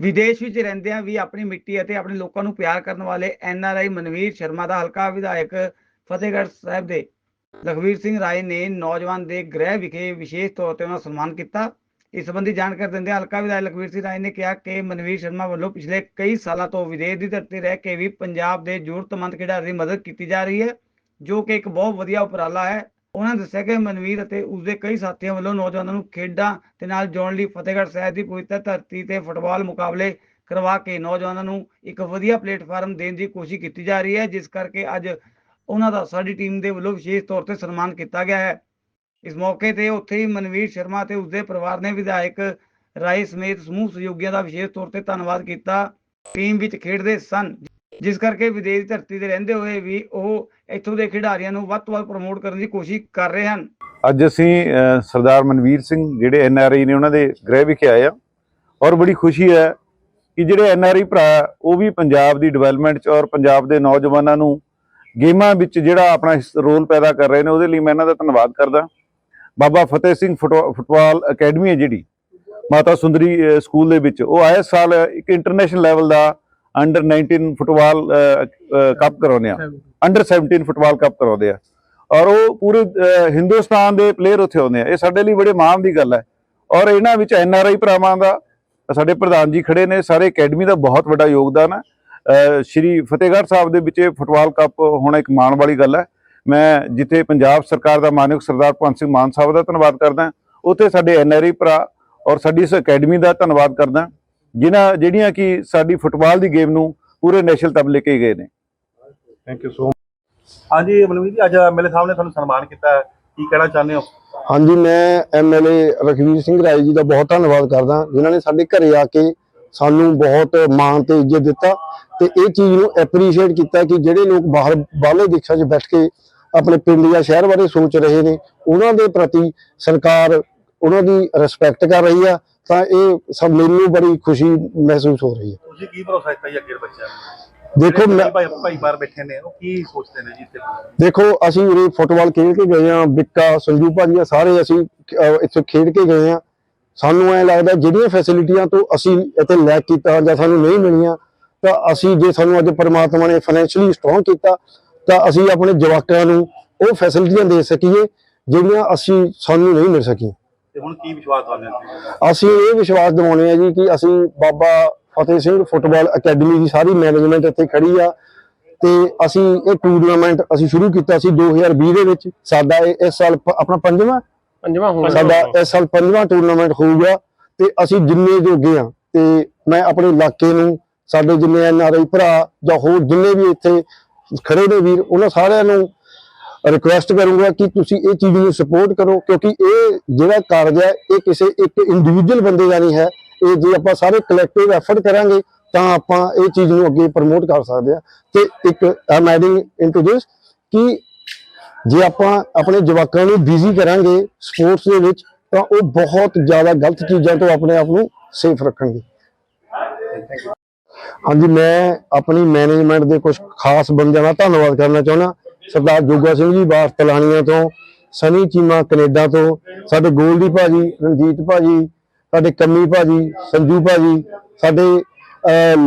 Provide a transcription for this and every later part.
ਵਿਦੇਸ਼ ਵਿੱਚ ਰਹਿੰਦਿਆਂ ਵੀ ਆਪਣੀ ਮਿੱਟੀ ਅਤੇ ਆਪਣੇ ਲੋਕਾਂ ਨੂੰ ਪਿਆਰ ਕਰਨ ਵਾਲੇ N R I Manveer Sharma ਦਾ ਹਲਕਾ ਵਿਧਾਇਕ ਫਤਿਹਗੜ੍ਹ ਸਾਹਿਬ ਦੇ ਲਖਵੀਰ ਸਿੰਘ ਰਾਏ ਨੇ ਨੌਜਵਾਨ ਦੇ ਗ੍ਰਹਿ ਵਿਖੇ ਵਿਸ਼ੇਸ਼ ਤੌਰ ਤੇ ਉਹਨਾਂ ਦਾ ਸਨਮਾਨ ਕੀਤਾ। ਇਸ ਸੰਬੰਧੀ ਜਾਣਕਾਰੀ ਦਿੰਦੇ ਹਲਕਾ ਵਿਧਾਇਕ ਲਖਵੀਰ ਸਿੰਘ ਰਾਏ ਨੇ ਕਿਹਾ ਕਿ ਮਨਵੀਰ ਸ਼ਰਮਾ ਵੱਲੋਂ ਪਿਛਲੇ ਕਈ ਸਾਲਾਂ ਤੋਂ ਵਿਦੇਸ਼ ਦੀ ਧਰਤੀ ਰਹਿ ਕੇ ਵੀ ਪੰਜਾਬ ਦੇ ਜ਼ਰੂਰਤਮੰਦ ਖਿਡਾਰੀ ਦੀ ਮਦਦ ਕੀਤੀ ਜਾ ਰਹੀ ਹੈ, ਜੋ ਕਿ ਇੱਕ ਬਹੁਤ ਵਧੀਆ ਉਪਰਾਲਾ ਹੈ। ਉਹਨਾਂ ਦੱਸਿਆ ਕਿ ਮਨਵੀਰ ਅਤੇ ਉਸਦੇ ਕਈ ਸਾਥੀਆਂ ਵੱਲੋਂ ਨੌਜਵਾਨਾਂ ਨੂੰ ਖੇਡਾਂ ਦੇ ਨਾਲ ਜੋੜਨ ਲਈ ਫਤਿਹਗੜ੍ਹ ਸਾਹਿਬ ਦੀ ਪਵਿੱਤਰ ਧਰਤੀ ਤੇ ਫੁੱਟਬਾਲ ਮੁਕਾਬਲੇ ਕਰਵਾ ਕੇ ਨੌਜਵਾਨਾਂ ਨੂੰ ਇੱਕ ਵਧੀਆ ਪਲੇਟਫਾਰਮ ਦੇਣ ਦੀ ਕੋਸ਼ਿਸ਼ ਕੀਤੀ ਜਾ ਰਹੀ ਹੈ, ਜਿਸ ਕਰਕੇ ਅੱਜ ਉਹਨਾਂ ਦਾ, ਸਾਡੀ ਟੀਮ ਦੇ ਵੱਲੋਂ ਵਿਸ਼ੇਸ਼ ਤੌਰ ਤੇ ਸਨਮਾਨ ਕੀਤਾ ਗਿਆ ਹੈ। ਇਸ ਮੌਕੇ ਤੇ ਉੱਥੇ ਹੀ ਮਨਵੀਰ ਸ਼ਰਮਾ ਤੇ ਉਸਦੇ ਪਰਿਵਾਰ ਨੇ ਵਿਧਾਇਕ ਰਾਏ ਸਮੇਤ ਸਮੂਹ ਸਹਿਯੋਗੀਆਂ ਦਾ ਵਿਸ਼ੇਸ਼ ਤੌਰ ਤੇ ਧੰਨਵਾਦ ਕੀਤਾ। ਟੀਮ ਵਿੱਚ ਖੇਡਦੇ ਸਨ। ਜਿਸ ਕਰਕੇ ਵਿਦੇਸ਼ ਧਰਤੀ ਤੇ ਰਹਿੰਦੇ ਹੋਏ ਵੀ ਉਹ ਇੱਥੋਂ ਦੇ ਖਿਡਾਰੀਆਂ ਨੂੰ ਵੱਧ ਤੋਂ ਵੱਧ ਪ੍ਰਮੋਟ ਕਰਨ ਦੀ ਕੋਸ਼ਿਸ਼ ਕਰ ਰਹੇ ਹਨ। ਅੱਜ ਅਸੀਂ ਅ, ਸਰਦਾਰ ਮਨਵੀਰ ਸਿੰਘ ਜਿਹੜੇ ਐਨ ਆਰ ਆਈ ਨੇ ਉਹਨਾਂ ਦੇ ਗ੍ਰਹਿ ਵਿਖੇ ਆਏ ਆ ਔਰ ਬੜੀ ਖੁਸ਼ੀ ਹੈ ਕਿ ਜਿਹੜੇ ਐਨ ਆਰ ਆਈ ਭਰਾ ਉਹ ਵੀ ਪੰਜਾਬ ਦੀ ਡਿਵੈਲਪਮੈਂਟ 'ਚ ਔਰ ਪੰਜਾਬ ਦੇ ਨੌਜਵਾਨਾਂ ਨੂੰ ਗੇਮਾਂ ਵਿੱਚ ਜਿਹੜਾ ਆਪਣਾ ਰੋਲ ਪੈਦਾ ਕਰ ਰਹੇ ਨੇ ਉਹਦੇ ਲਈ ਮੈਂ ਇਹਨਾਂ ਦਾ ਧੰਨਵਾਦ ਕਰਦਾ। ਬਾਬਾ ਫਤਿਹ ਸਿੰਘ ਫੁੱਟਬਾ- ਫੁੱਟਬਾਲ ਅਕੈਡਮੀ ਹੈ ਜਿਹੜੀ ਮਾਤਾ ਸੁੰਦਰੀ ਅ, ਸਕੂਲ ਦੇ ਵਿੱਚ। ਉਹ ਆਏ ਸਾਲ ਇੱਕ ਇੰਟਰਨੈਸ਼ਨਲ ਲੈਵਲ ਦਾ ਅੰਡਰ 19 ਫੁੱਟਬਾਲ ਕੱਪ ਕਰਾਉਂਦੇ ਆ। ਅੰਡਰ 17 ਫੁੱਟਬਾਲ ਕੱਪ ਕਰਾਉਂਦੇ ਆ। ਔਰ ਉਹ ਪੂਰੇ ਹਿੰਦੁਸਤਾਨ ਦੇ ਪਲੇਅਰ ਉੱਥੇ ਆਉਂਦੇ ਆ। ਇਹ ਸਾਡੇ ਲਈ ਬੜੇ ਮਾਣ ਦੀ ਗੱਲ ਹੈ। ਔਰ ਇਹਨਾਂ ਵਿੱਚ ਐਨ ਆਰ ਆਈ ਭਰਾਵਾਂ ਦਾ, ਸਾਡੇ ਪ੍ਰਧਾਨ ਜੀ ਖੜੇ ਨੇ। ਸਾਰੇ ਅਕੈਡਮੀ ਦਾ ਬਹੁਤ ਵੱਡਾ ਯੋਗਦਾਨ ਹੈ। ਸ਼੍ਰੀ ਫਤਿਹਗੜ੍ਹ ਸਾਹਿਬ ਦੇ ਵਿੱਚ ਇਹ ਫੁੱਟਬਾਲ ਕੱਪ ਹੋਣਾ ਇੱਕ ਮਾਣ ਵਾਲੀ ਗੱਲ ਹੈ। ਮੈਂ ਜਿੱਥੇ ਪੰਜਾਬ ਸਰਕਾਰ ਦਾ ਮਾਨਯੋਗ ਸਰਦਾਰ ਭਗਵੰਤ ਸਿੰਘ ਮਾਨ ਸਾਹਿਬ ਦਾ ਧੰਨਵਾਦ ਕਰਦਾ ਉੱਥੇ ਸਾਡੇ ਐਨ ਆਰ ਆਈ ਭਰਾ ਔਰ ਸਾਡੀ ਇਸ ਅਕੈਡਮੀ ਦਾ ਧੰਨਵਾਦ ਕਰਦਾ ਜਿਨ੍ਹਾਂ ਜਿਹੜੀਆਂ ਕਿ ਸਾਡੀ ਫੁੱਟਬਾਲ ਦੀ ਗੇਮ ਨੂੰ ਪੂਰੇ ਨੈਸ਼ਨਲ ਤੱਕ ਲੈ ਕੇ ਗਏ ਨੇ। ਥੈਂਕ ਯੂ ਸੋ ਹਾਂਜੀ ਮਨਵੀਰ ਜੀ ਅੱਜ ਐਮਐਲਏ ਸਾਹਿਬ ਨੇ ਤੁਹਾਨੂੰ ਸਨਮਾਨ ਕੀਤਾ। ਹੈ। ਕੀ ਕਹਿਣਾ ਚਾਹੁੰਦੇ ਹੋ? ਹਾਂਜੀ ਮੈਂ ਐਮਐਲਏ ਰਖਵੀਰ ਸਿੰਘ ਰਾਏ ਜੀ ਦਾ ਬਹੁਤ ਧੰਨਵਾਦ ਕਰਦਾ ਜਿਨ੍ਹਾਂ ਨੇ ਸਾਡੇ ਘਰੇ ਆ ਕੇ ਸਾਨੂੰ ਬਹੁਤ ਮਾਣ ਤੇ ਇੱਜ਼ਤ ਦਿੱਤਾ ਤੇ ਇਹ ਚੀਜ਼ ਨੂੰ ਐਪਰੀਸ਼ੀਏਟ ਕੀਤਾ ਕਿ ਜਿਹੜੇ ਲੋਕ ਬਾਹਰ ਬਾਹਰਲੇ ਦੇਸ਼ਾਂ 'ਚ ਬੈਠ ਕੇ ਆਪਣੇ ਪਿੰਡ ਜਾਂ ਸ਼ਹਿਰ ਬਾਰੇ ਸੋਚ ਰਹੇ ਨੇ ਉਹਨਾਂ ਦੇ ਪ੍ਰਤੀ ਸਰਕਾਰ ਉਹਨਾਂ ਦੀ ਰਿਸਪੈਕਟ ਕਰ ਰਹੀ ਆ ਤਾਂ ਇਹ ਸਭ ਮੈਨੂੰ ਬੜੀ ਖੁਸ਼ੀ ਮਹਿਸੂਸ ਹੋ ਰਹੀ ਹੈ। ਤੁਸੀਂ ਕੀ ਭਰੋਸਾ ਦਿੱਤਾ ਜੀ ਅੱਗੇ ਬੱਚਿਆਂ ਨੂੰ? ਦੇਖੋ ਭਾਈ ਭਾਈ ਬਾਹਰ ਬੈਠੇ ਨੇ ਉਹ ਕੀ ਸੋਚਦੇ ਨੇ ਜੀ ਇੱਥੇ? ਦੇਖੋ ਅਸੀਂ ਉਰੇ ਫੁੱਟਬਾਲ ਖੇਡ ਕੇ ਗਏ ਆ ਬਿੱਕਾ ਸੰਜੂ ਭਾਜੀ ਸਾਰੇ ਅਸੀਂ ਇੱਥੇ ਖੇਡ ਕੇ ਗਏ ਆ ਸਾਨੂੰ ਐ ਲੱਗਦਾ ਜਿਹੜੀਆਂ ਫੈਸਿਲਿਟੀਆਂ ਤੋਂ ਅਸੀਂ ਇੱਥੇ ਲੈਕ ਕੀਤਾ ਜਾਂ ਸਾਨੂੰ ਨਹੀਂ ਮਿਲੀਆਂ ਤਾਂ ਅਸੀਂ ਜੇ ਸਾਨੂੰ ਅੱਜ ਪਰਮਾਤਮਾ ਨੇ ਫਾਈਨੈਂਸ਼ੀਅਲੀ ਸਟਰੋਂਗ ਕੀਤਾ ਤਾਂ ਅਸੀਂ ਆਪਣੇ ਜਵਾਕਾਂ ਨੂੰ ਉਹ ਫੈਸਿਲਿਟੀਆਂ ਦੇ ਸਕੀਏ ਜਿਹੜੀਆਂ ਅਸੀਂ ਸਾਨੂੰ ਨਹੀਂ ਮਿਲ ਸਕੀਆਂ। ਤੇ ਹੁਣ ਕੀ ਵਿਸ਼ਵਾਸ ਦਵਾਉਂਦੇ ਹੋ ਅਸੀਂ ਇਹ ਵਿਸ਼ਵਾਸ ਦਿਵਾਉਂਦੇ ਆ ਜੀ ਕਿ ਅਸੀਂ ਬਾਬਾ ਫਤਿਹ ਸਿੰਘ ਫੁੱਟਬਾਲ ਅਕੈਡਮੀ ਦੀ ਸਾਰੀ ਮੈਨੇਜਮੈਂਟ ਇੱਥੇ ਖੜੀ ਆ ਤੇ ਅਸੀਂ ਇਹ ਟੂਰਨਾਮੈਂਟ ਅਸੀਂ ਸ਼ੁਰੂ ਕੀਤਾ ਸੀ 2020 ਦੇ ਵਿੱਚ। ਸਾਡਾ ਇਹ ਇਸ ਸਾਲ ਆਪਣਾ ਪੰਜਵਾਂ? ਪੰਜਵਾਂ ਹੋਣਾ। ਸਾਡਾ ਇਸ ਸਾਲ ਪੰਜਵਾਂ ਟੂਰਨਾਮੈਂਟ ਹੋਊਗਾ ਤੇ ਅਸੀਂ ਜਿੰਨੇ ਜੋਗੇ ਆ ਤੇ ਮੈਂ ਆਪਣੇ ਇਲਾਕੇ ਨੂੰ ਸਾਡੇ ਜਿੰਨੇ ਐਨ ਆਰ ਆਈ ਭਰਾ ਜਾਂ ਹੋਰ ਜਿੰਨੇ ਵੀ ਇੱਥੇ ਖੜੇ ਨੇ ਵੀਰ ਉਹਨਾਂ ਸਾਰਿਆਂ ਨੂੰ ਰਿਕੁਐਸਟ ਕਰੂੰਗਾ ਕਿ ਤੁਸੀਂ ਇਹ ਚੀਜ਼ ਨੂੰ ਸਪੋਰਟ ਕਰੋ, ਕਿਉਂਕਿ ਇਹ ਜਿਹੜਾ ਕਾਰਜ ਹੈ, ਇਹ ਕਿਸੇ ਇੱਕ ਇੰਡੀਵਿਜੂਅਲ ਬੰਦੇ ਦਾ ਨਹੀਂ ਹੈ। ਇਹ ਜੇ ਆਪਾਂ ਸਾਰੇ ਕਲੈਕਟਿਵ ਐਫਰਟ ਕਰਾਂਗੇ, ਤਾਂ ਆਪਾਂ ਇਹ ਚੀਜ਼ ਨੂੰ ਅੱਗੇ ਪ੍ਰਮੋਟ ਕਰ ਸਕਦੇ ਆ ਤੇ ਇੱਕ ਆਮ ਐਡਿੰਗ ਇਨਟੂ ਦਿਸ ਕਿ ਜੇ ਆਪਾਂ ਆਪਣੇ ਜਵਾਕਾਂ ਨੂੰ ਬਿਜ਼ੀ ਕਰਾਂਗੇ ਸਪੋਰਟਸ ਦੇ ਵਿੱਚ, ਤਾਂ ਉਹ ਬਹੁਤ ਜ਼ਿਆਦਾ ਗਲਤ ਚੀਜ਼ਾਂ ਤੋਂ ਆਪਣੇ ਆਪ ਨੂੰ ਸੇਫ ਰੱਖਣਗੇ। ਹਾਂਜੀ, ਮੈਂ ਆਪਣੀ ਮੈਨੇਜਮੈਂਟ ਦੇ ਕੁਝ ਖਾਸ ਬੰਦਿਆਂ ਦਾ ਧੰਨਵਾਦ ਕਰਨਾ ਚਾਹੁੰਦਾ। ਸਰਦਾਰ ਜੋਗਾ ਸਿੰਘ ਜੀ ਬਾਸ ਤਲਾਣੀਆਂ ਤੋਂ, ਸਨੀ ਚੀਮਾ ਕੈਨੇਡਾ ਤੋਂ, ਸਾਡੇ ਗੋਲਡੀ ਭਾਜੀ, ਰਣਜੀਤ ਭਾਜੀ, ਸਾਡੇ ਕੰਮੀ ਭਾਜੀ, ਸੰਜੂ ਭਾਜੀ, ਸਾਡੇ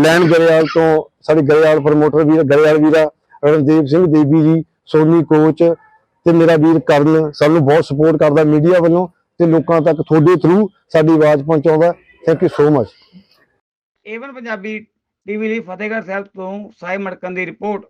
ਲੈਣ ਗਰੇਵਾਲ ਤੋਂ, ਸਾਡੇ ਗਰੇਵਾਲ ਪ੍ਰਮੋਟਰ ਵੀਰ, ਗਰੇਵਾਲ ਵੀਰਾ ਰਣਦੀਪ ਸਿੰਘ ਦੇਵੀ ਜੀ, ਸੋਨੀ ਕੋਚ ਤੇ ਮੇਰਾ ਵੀਰ ਕਰਨ ਸਾਨੂੰ ਬਹੁਤ ਸਪੋਰਟ ਕਰਦਾ ਮੀਡੀਆ ਵੱਲੋਂ ਤੇ ਲੋਕਾਂ ਤੱਕ ਤੁਹਾਡੇ ਥਰੂ ਸਾਡੀ ਆਵਾਜ਼ ਪਹੁੰਚਾਉਂਦਾ। Thank you so much Avon Punjabi TV ਲਈ ਫਤਿਹਗੜ੍ਹ ਸਾਹਿਬ ਤੋਂ ਸਾਈ ਮੜਕਨ ਦੀ ਰਿਪੋਰਟ।